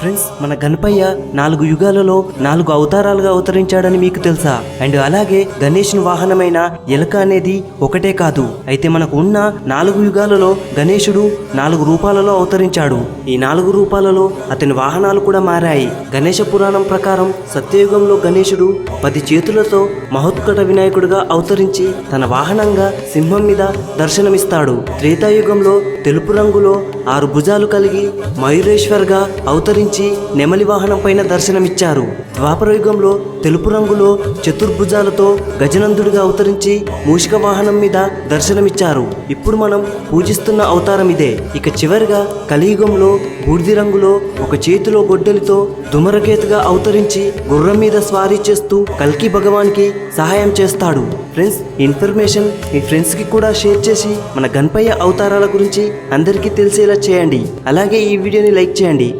Friends మన గణపయ్య నాలుగు యుగాలలో నాలుగు అవతారాలుగా అవతరించాడని మీకు తెలుసా? అండ్ అలాగే గణేషుని వాహనమైన ఎలక అనేది ఒకటే కాదు. అయితే మనకు ఉన్న నాలుగు యుగాలలో గణేశుడు నాలుగు రూపాలలో అవతరించాడు. ఈ నాలుగు రూపాలలో అతని వాహనాలు కూడా మారాయి. గణేష పురాణం ప్రకారం సత్యయుగంలో గణేశుడు పది చేతులతో మహోత్కట వినాయకుడిగా అవతరించి తన వాహనంగా సింహం మీద దర్శనమిస్తాడు. త్రేతాయుగంలో తెలుపు రంగులో ఆరు భుజాలు కలిగి మయూరేశ్వర్గా అవతరించి నెమలి వాహనం పైన దర్శనమిచ్చారు. ద్వాపర యుగంలో తెలుపు రంగులో చతుర్భుజాలతో గజనందుడిగా అవతరించి మూషిక వాహనం మీద దర్శనమిచ్చారు. ఇప్పుడు మనం పూజిస్తున్న అవతారం ఇదే. ఇక చివరిగా కలియుగంలో బూడిది రంగులో ఒక చేతిలో గొడ్డలితో దుమరకేతుగా అవతరించి గుర్రం మీద స్వారీ చేస్తూ కల్కి భగవాన్కి సహాయం చేస్తాడు. ఫ్రెండ్స్ ఇన్ఫర్మేషన్ మీ ఫ్రెండ్స్కి కూడా షేర్ చేసి మన గణపయ్య అవతారాల గురించి అందరికీ తెలిసేలా చేయండి. అలాగే ఈ వీడియోని లైక్ చేయండి.